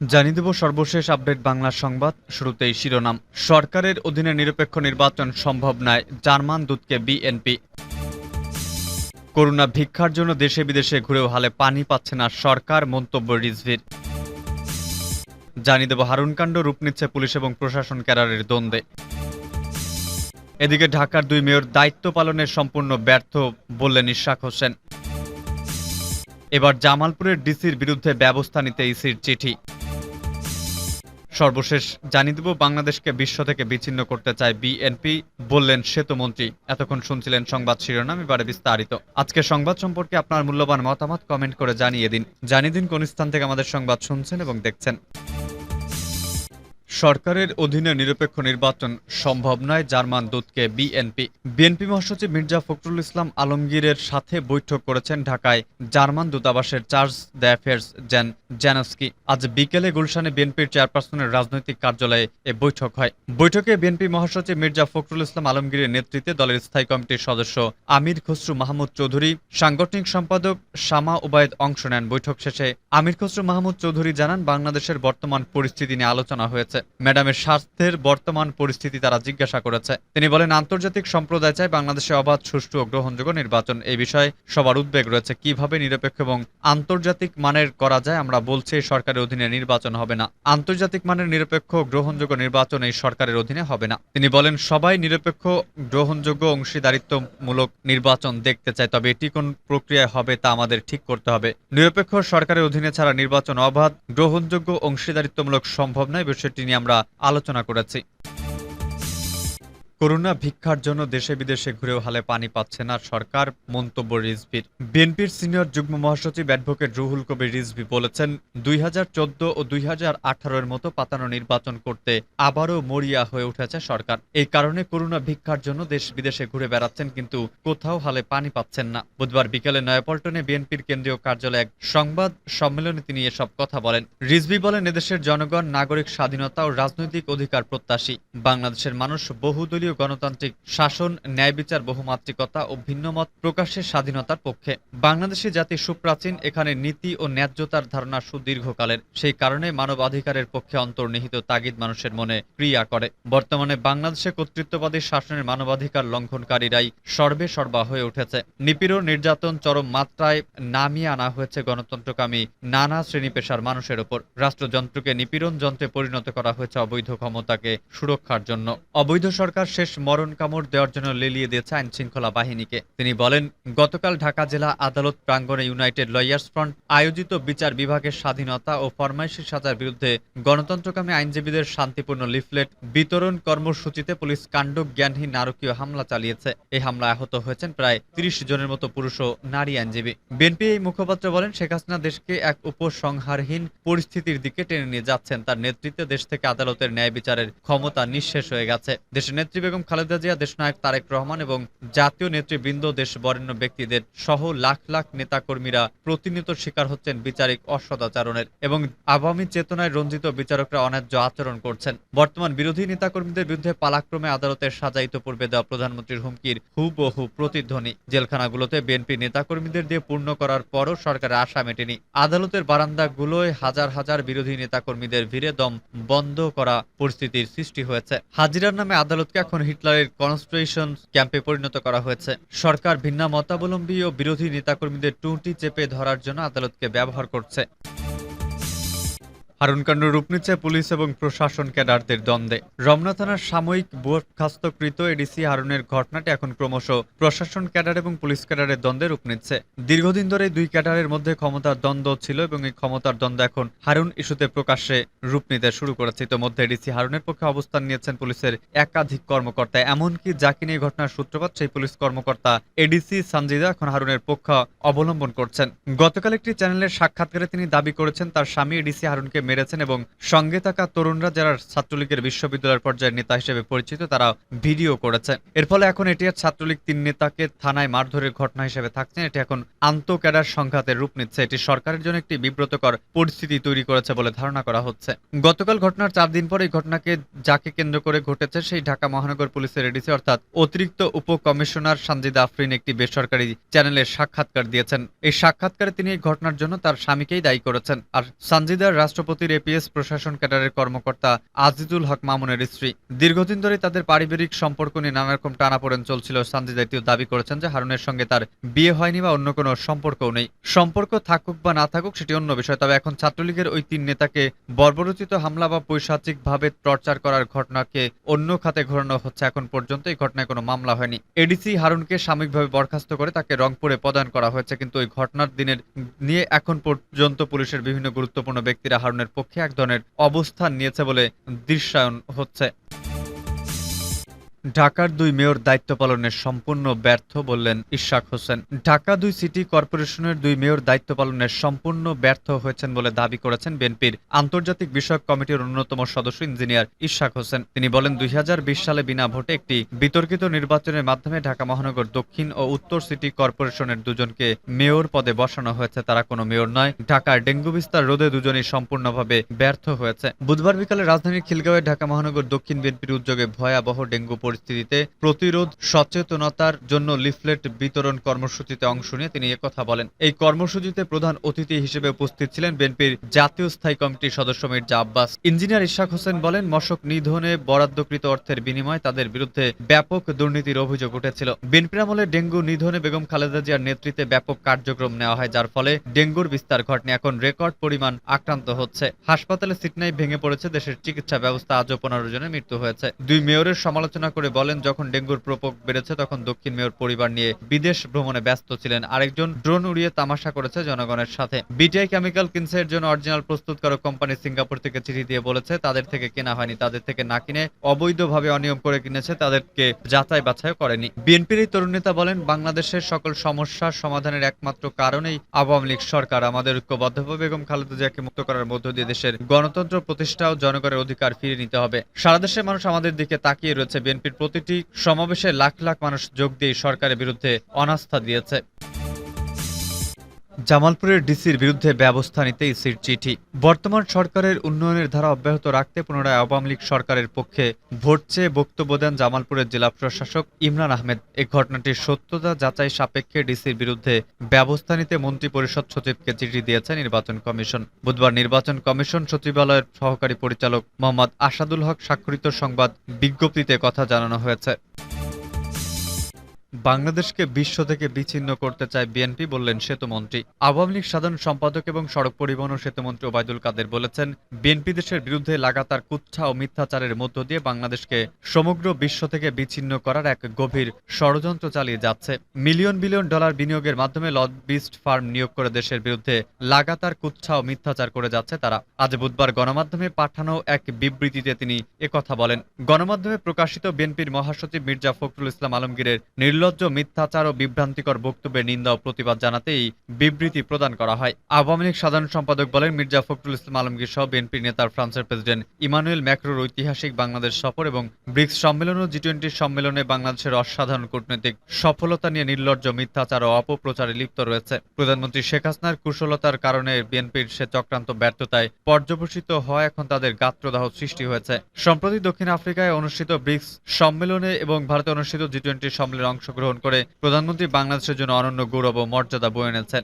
জানিয়ে দেব সর্বশেষ আপডেট বাংলা সংবাদ। শুরুতেই শিরোনাম। সরকারের অধীনে নিরপেক্ষ নির্বাচন সম্ভব নয়, জার্মান দূতকে বিএনপি। করোনা ভিক্ষার জন্য দেশে বিদেশে ঘুরেও হালে পানি পাচ্ছে না সরকার, মন্তব্য রিজভির। জানিয়ে দেব হারুনকাণ্ড রূপ নিচ্ছে পুলিশ এবং প্রশাসন ক্যাডারের দ্বন্দ্বে। এদিকে ঢাকার দুই মেয়র দায়িত্ব পালনে সম্পূর্ণ ব্যর্থ বললেন ইশাক হোসেন। এবার জামালপুরের ডিসির বিরুদ্ধে ব্যবস্থা নিতে ইসির চিঠি। সর্বশেষ জানিয়ে দেব, বাংলাদেশকে বিশ্ব থেকে বিচ্ছিন্ন করতে চায় বিএনপি, বললেন সেতুমন্ত্রী এতক্ষণ শুনছিলেন সংবাদ শিরোনাম, এবারে বিস্তারিত। আজকে সংবাদ সম্পর্কে আপনার মূল্যবান মতামত কমেন্ট করে জানিয়ে দিন। জানিয়ে দিন কোন স্থান থেকে আমাদের সংবাদ শুনছেন এবং দেখছেন। সরকারের অধীনে নিরপেক্ষ নির্বাচন সম্ভব নয়। জার্মান দূতকে বিএনপি বিএনপি মহাসচিব মির্জা ফখরুল ইসলাম আলমগীরের সাথে বৈঠক করেছেন ঢাকায়। জার্মান দূতাবাসের charge the affairs Jan Janski আজ বিকেলে গুলশানে বিএনপির চেয়ারপারসনের রাজনৈতিক কার্যালয়ে এ বৈঠক হয়। বৈঠকে বিএনপি মহাসচিব মির্জা ফখরুল ইসলাম আলমগীরের নেতৃত্বে দলের স্থায়ী কমিটির সদস্য আমির খসরু মাহমুদ চৌধুরী, সাংগঠনিক সম্পাদক শামা ওবায়দ অংশ নেন বৈঠক শেষে। আমির খসরু মাহমুদ চৌধুরী জানান, বাংলাদেশের বর্তমান পরিস্থিতি নিয়ে আলোচনা হয়েছে। ম্যাডামের স্বাস্থ্যের বর্তমান পরিস্থিতি তারা জিজ্ঞাসা করেছে। তিনি বলেন, আন্তর্জাতিক সম্প্রদায় চায় বাংলাদেশে অবাধ, সুষ্ঠু ও গ্রহণযোগ্য নির্বাচন। এই বিষয়ে সবার উদ্বেগ রয়েছে। কীভাবে নিরপেক্ষ এবং আন্তর্জাতিক মানের করা যায়, আমরা বলছি, এই সরকারের অধীনে নির্বাচন হবে না। আন্তর্জাতিক মানের নিরপেক্ষ গ্রহণযোগ্য নির্বাচন এই সরকারের অধীনে হবে না। তিনি বলেন, সবাই নিরপেক্ষ, গ্রহণযোগ্য, অংশীদারিত্বমূলক নির্বাচন দেখতে চায়, তবে এটি কোন প্রক্রিয়ায় হবে তা আমাদের ঠিক করতে হবে। নিরপেক্ষ সরকারের অধীনে ছাড়া নির্বাচন অবাধ, গ্রহণযোগ্য, অংশীদারিত্বমূলক সম্ভব নয়, বিষয়টি নিয়ে আমরা আলোচনা করেছি। করোনা ভিক্ষার জন্য দেশে বিদেশে ঘুরেও হালে পানি পাচ্ছে না সরকার, মন্তব্য রিজভির। বিএনপির সিনিয়র যুগ্ম মহাসচিব অ্যাডভোকেট রুহুল কবির রিজভি বলেছেন, দুই ও দুই এর মতো পাতানো নির্বাচন করতে আবারও মরিয়া হয়ে উঠেছে সরকার। এই কারণে করোনা ভিক্ষার জন্য দেশ বিদেশে ঘুরে বেড়াচ্ছেন কিন্তু কোথাও হালে পানি পাচ্ছেন না। বুধবার বিকেলে নয়াপল্টনে বিএনপির কেন্দ্রীয় কার্যালয়ে এক সংবাদ সম্মেলনে তিনি এসব কথা বলেন। রিজভি বলেন, এদেশের জনগণ নাগরিক স্বাধীনতা ও রাজনৈতিক অধিকার প্রত্যাশী। বাংলাদেশের মানুষ বহুদলীয় গণতান্ত্রিক শাসন, ন্যায় বিচার, বহুমাত্রিকতা ও ভিন্নমত প্রকাশের স্বাধীনতার পক্ষে। বাংলাদেশি জাতি সুপ্রাচীন, এখানে নীতি ও ন্যায্যতার ধারণা সুদীর্ঘকালের। সেই কারণে মানবাধিকারের পক্ষে অন্তর্নিহিত তাগিদ মানুষের মনে ক্রিয়া করে। বর্তমানে বাংলাদেশে কর্তৃত্ববাদী শাসনের মানবাধিকার লঙ্ঘনকারীরাই সর্বে সর্বা হয়ে উঠেছে। নিপীড়ন নির্যাতন চরম মাত্রায় নামিয়ে আনা হয়েছে গণতন্ত্রকামী নানা শ্রেণি পেশার মানুষের ওপর। রাষ্ট্রযন্ত্রকে নিপীড়ন যন্ত্রে পরিণত করা হয়েছে অবৈধ ক্ষমতাকে সুরক্ষার জন্য। অবৈধ সরকার শেষ মরণ কামড় দেওয়ার জন্য লেলিয়ে দিয়েছে আইন শৃঙ্খলা বাহিনীকে। তিনি বলেন, গতকাল ঢাকা জেলা আদালত প্রাঙ্গণে ইউনাইটেড লয়ার্স ফ্রন্ট আয়োজিত বিচার বিভাগের স্বাধীনতা ও ফরমাইশি সাজার বিরুদ্ধে গণতন্ত্রকামী আইনজীবীদের শান্তিপূর্ণ লিফলেট বিতরণ কর্মসূচিতে পুলিশ কাণ্ড জ্ঞানহীন নারকীয় হামলা চালিয়েছে। এই হামলায় আহত হয়েছেন প্রায় তিরিশ জনের মতো পুরুষ ও নারী আইনজীবী। বিএনপি এই মুখপাত্র বলেন, শেখ হাসিনা দেশকে এক উপসংহারহীন পরিস্থিতির দিকে টেনে নিয়ে যাচ্ছেন। তার নেতৃত্বে দেশ থেকে আদালতের ন্যায় বিচারের ক্ষমতা নিঃশেষ হয়ে গেছে। দেশের নেত্রী বেগম খালেদা জিয়া, দেশনায়ক তারেক রহমান এবং জাতীয় নেতৃবৃন্দ দেশ বরেণ্য ব্যক্তিদের সহ লাখ লাখ নেতাকর্মীরা প্রতিনিয়ত শিকার হচ্ছেন বিচারিক অসদাচরণের এবং আগামী চেতনায় রঞ্জিত বিচারকরা অন্যায্য আচরণ করছেন। বর্তমান বিরোধী নেতাকর্মীদের বিরুদ্ধে পালাক্রমে আদালতের সাজা ইতোপূর্বে দেওয়া প্রধানমন্ত্রীর হুমকির হুবহু প্রতিধ্বনি। জেলখানাগুলোতে বিএনপি নেতাকর্মীদের দিয়ে পূর্ণ করার পরও সরকারের আশা মেটেনি। আদালতের বারান্দাগুলোয় হাজার হাজার বিরোধী নেতাকর্মীদের ভিড়ে দম বন্ধ করা পরিস্থিতির সৃষ্টি হয়েছে। হাজিরার নামে আদালতকে এখন হিটলারের কনস্ট্রেশন ক্যাম্পে পরিণত করা হয়েছে। সরকার ভিন্ন মতাবলম্বী ও বিরোধী নেতাকর্মীদের টুটি চেপে ধরার জন্য আদালতকে ব্যবহার করছে। হারুনকাণ্ড রূপ নিচ্ছে পুলিশ এবং প্রশাসন ক্যাডারদের দ্বন্দ্বে। রমনা থানার সাময়িক বরখাস্তকৃত এডিসি হারুনের ঘটনাটি এখন ক্রমশ প্রশাসন ক্যাডার এবং পুলিশ ক্যাডারের দ্বন্দ্বে রূপ নিচ্ছে। দীর্ঘদিন ধরে দুই ক্যাডারের মধ্যে ক্ষমতার দ্বন্দ্ব ছিল এবং এই ক্ষমতার দ্বন্দ্ব এখন হারুন ইস্যুতে প্রকাশ্যে রূপ নিতে শুরু করেছে। ইতোমধ্যে এডিসি হারুনের পক্ষে অবস্থান নিয়েছেন পুলিশের একাধিক কর্মকর্তা, এমনকি যাকে নিয়ে ঘটনার সূত্রপাত সেই পুলিশ কর্মকর্তা এডিসি সানজিদা এখন হারুনের পক্ষ অবলম্বন করছেন। গতকাল একটি চ্যানেলের সাক্ষাৎকারে তিনি দাবি করেছেন, তার স্বামী এডিসি হারুনকে মেরেছেন এবং সঙ্গে থাকা তরুণরা যারা ছাত্রলীগের বিশ্ববিদ্যালয়ের পর্যায়ের নেতা হিসেবে পরিচিত, তারা ভিডিও করেছে এর ফলে এখন এটি আর ছাত্রলীগ তিন নেতাকে থানায় মারধরের ঘটনা হিসেবে থাকছেন এটি এখন আন্তঃক্যাডার সংঘাতের রূপ নিচ্ছে। এটি সরকারের জন্য একটি বিব্রতকর পরিস্থিতি তৈরি করেছে বলে ধারণা করা হচ্ছে। গতকাল ঘটনার চার দিন পর এই ঘটনাকে যাকে কেন্দ্র করে ঘটেছে সেই ঢাকা মহানগর পুলিশের এডিসি, অর্থাৎ অতিরিক্ত উপ কমিশনার সঞ্জিদা আফরিন একটি বেসরকারি চ্যানেলের সাক্ষাৎকার দিয়েছেন। এই সাক্ষাৎকারে তিনি এই ঘটনার জন্য তার স্বামীকেই দায়ী করেছেন। আর সঞ্জিদার রাষ্ট্রপতি সতীর এপিএস প্রশাসন ক্যাডারের কর্মকর্তা আজিজুল হক মামুনের স্ত্রী। দীর্ঘদিন ধরে তাদের পারিবারিক সম্পর্ক নিয়ে নানা রকম টানাপোড়েন চলছিল সানজিদা, এটিও দাবি করেছেন যে হারুনের সঙ্গে তার বিয়ে হয়নি বা অন্য কোনো সম্পর্কও নেই। সম্পর্ক থাকুক বা না থাকুক, সেটি অন্য বিষয়, তবে এখন ছাত্রলীগের ওই তিন নেতাকে বর্বরচিত হামলা বা পৈশাচিকভাবে টর্চার করার ঘটনাকে অন্য খাতে ঘোরানো হচ্ছে। এখন পর্যন্ত এই ঘটনায় কোনো মামলা হয়নি। এডিসি হারুনকে সাময়িকভাবে বরখাস্ত করে তাকে রংপুরে প্রদান করা হয়েছে, কিন্তু ওই ঘটনার দিনের নিয়ে এখন পর্যন্ত পুলিশের বিভিন্ন গুরুত্বপূর্ণ ব্যক্তিরা হারুনের পক্ষে এক ধরনের অবস্থান নিয়েছে বলে দৃশ্যায়ন হচ্ছে। ঢাকার দুই মেয়র দায়িত্ব পালনের সম্পূর্ণ ব্যর্থ বললেন ইশাক হোসেন। ঢাকা দুই সিটি কর্পোরেশনের দুই মেয়র দায়িত্ব পালনের সম্পূর্ণ ব্যর্থ হয়েছেন বলে দাবি করেছেন বিএনপির আন্তর্জাতিক বিষয়ক কমিটির অন্যতম সদস্য ইঞ্জিনিয়ার ইশাক হোসেন। তিনি বলেন, দুই সালে বিনা ভোটে একটি বিতর্কিত নির্বাচনের মাধ্যমে ঢাকা মহানগর দক্ষিণ ও উত্তর সিটি কর্পোরেশনের দুজনকে মেয়র পদে বসানো হয়েছে। তারা কোনো মেয়র নয়, ঢাকার ডেঙ্গু বিস্তার রোধে দুজনই সম্পূর্ণভাবে ব্যর্থ হয়েছে। বুধবার বিকালে রাজধানীর খিলগাঁওয়ে ঢাকা মহানগর দক্ষিণ বিএনপির উদ্যোগে ভয়াবহ ডেঙ্গু পরিস্থিতিতে প্রতিরোধ, সচেতনতার জন্য লিফলেট বিতরণ কর্মসূচিতে অংশ নিয়ে তিনি একথা বলেন। এই কর্মসূচিতে প্রধান অতিথি হিসেবে উপস্থিত ছিলেন বিএনপির জাতীয় স্থায়ী কমিটির সদস্য মির্জা আব্বাস। ইঞ্জিনিয়ার ইশাক হোসেন বলেন, মশক নিধনে বরাদ্দকৃত অর্থের বিনিময়ে তাদের বিরুদ্ধে ব্যাপক দুর্নীতির অভিযোগ উঠেছিল। বিএনপির আমলে ডেঙ্গু নিধনে বেগম খালেদা জিয়ার নেতৃত্বে ব্যাপক কার্যক্রম নেওয়া হয়, যার ফলে ডেঙ্গুর বিস্তার ঘটনে এখন রেকর্ড পরিমাণ আক্রান্ত হচ্ছে। হাসপাতালে সিটনাই ভেঙে পড়েছে, দেশের চিকিৎসা ব্যবস্থা আজও পনেরো জনের মৃত্যু হয়েছে। দুই মেয়রের সমালোচনা বলেন, যখন ডেঙ্গুর প্রকোপ বেড়েছে, তখন দক্ষিণ মেয়র পরিবার নিয়ে বিদেশ ভ্রমণে ব্যস্ত ছিলেন। আরেকজন ড্রোন উড়িয়ে তামাশা করেছে জনগণের সাথে। বিটিআই কেমিক্যাল কিনসের জন্য অরিজিনাল প্রস্তুতকারক কোম্পানি সিঙ্গাপুর থেকে চিঠি দিয়ে বলেছে, তাদের থেকে কেনা হয়নি, তাদের থেকে না কিনে অবৈধভাবে অনিয়ম করে কিনেছে, তাদেরকে যাচাই বাছাই করেনি। বিএনপির এই তরুণ নেতা বলেন, বাংলাদেশের সকল সমস্যার সমাধানের একমাত্র কারণেই আওয়ামী লীগ সরকার। আমাদের ঐক্যবদ্ধভাবে বেগম খালেদা জিয়াকে মুক্ত করার মধ্য দিয়ে দেশের গণতন্ত্র প্রতিষ্ঠা ও জনগণের অধিকার ফিরিয়ে নিতে হবে। সারা দেশের মানুষ আমাদের দিকে তাকিয়ে রয়েছে বিএনপির প্রতিটি সমাবেশে লাখ লাখ মানুষ যোগ দিয়ে সরকারের বিরুদ্ধে অনাস্থা দিয়েছে। জামালপুরের ডিসির বিরুদ্ধে ব্যবস্থা নিতে ইসির চিঠি। বর্তমান সরকারের উন্নয়নের ধারা অব্যাহত রাখতে পুনরায় আওয়ামী লীগ সরকারের পক্ষে ভোট চেয়ে বক্তব্য দেন জামালপুরের জেলা প্রশাসক ইমরান আহমেদ। এই ঘটনাটির সত্যতা যাচাই সাপেক্ষে ডিসির বিরুদ্ধে ব্যবস্থা নিতে মন্ত্রিপরিষদ সচিবকে চিঠি দিয়েছে নির্বাচন কমিশন। বুধবার নির্বাচন কমিশন সচিবালয়ের সহকারী পরিচালক মোহাম্মদ আসাদুল হক স্বাক্ষরিত সংবাদ বিজ্ঞপ্তিতে কথা জানানো হয়েছে। বাংলাদেশকে বিশ্ব থেকে বিচ্ছিন্ন করতে চায় বিএনপি বললেন সেতুমন্ত্রী। আওয়ামী লীগ সাধারণ সম্পাদক এবং সড়ক পরিবহন ও সেতুমন্ত্রী ওবায়দুল কাদের বলেছেন, বিএনপি দেশের বিরুদ্ধে লাগাতার কুচ্ছা ও মিথ্যাচারের মধ্য দিয়ে বাংলাদেশকে সমগ্র বিশ্ব থেকে বিচ্ছিন্ন করার এক গভীর ষড়যন্ত্র চালিয়ে যাচ্ছে। মিলিয়ন বিলিয়ন ডলার বিনিয়োগের মাধ্যমে লবিস্ট ফার্ম নিয়োগ করে দেশের বিরুদ্ধে লাগাতার কুচ্ছা ও মিথ্যাচার করে যাচ্ছে তারা। আজ বুধবার গণমাধ্যমে পাঠানো এক বিবৃতিতে তিনি একথা বলেন, গণমাধ্যমে প্রকাশিত বিএনপির মহাসচিব মির্জা ফখরুল ইসলাম আলমগীরের নির্লজ্জ, মিথ্যাচার ও বিভ্রান্তিকর বক্তব্যের নিন্দা ও প্রতিবাদ জানাতে এই বিবৃতি প্রদান করা হয়। আওয়ামী লীগ সাধারণ সম্পাদক বলেন, মির্জা ফখরুল ইসলাম আলমগীর সহ বিএনপির নেতার ফ্রান্সের প্রেসিডেন্ট ইমানুয়েল ম্যাক্রোর ঐতিহাসিক বাংলাদেশ সফর এবং ব্রিক্স সম্মেলন ও জি টোয়েন্টি সম্মেলনে বাংলাদেশের অসাধারণ কূটনৈতিক সফলতা নিয়ে নির্লজ্জ, মিথ্যাচার ও অপপ্রচারে লিপ্ত রয়েছে। প্রধানমন্ত্রী শেখ হাসিনার কুশলতার কারণে বিএনপির সে চক্রান্ত ব্যর্থতায় পর্যবসিত হয় এখন তাদের গাত্রদাহ সৃষ্টি হয়েছে। সম্প্রতি দক্ষিণ আফ্রিকায় অনুষ্ঠিত ব্রিক্স সম্মেলনে এবং ভারতে অনুষ্ঠিত জি টোয়েন্টি সম্মেলনে অংশগ্রহণ করে প্রধানমন্ত্রী বাংলাদেশের জন্য অনন্য গৌরব ও মর্যাদা বয়ে এনেছেন।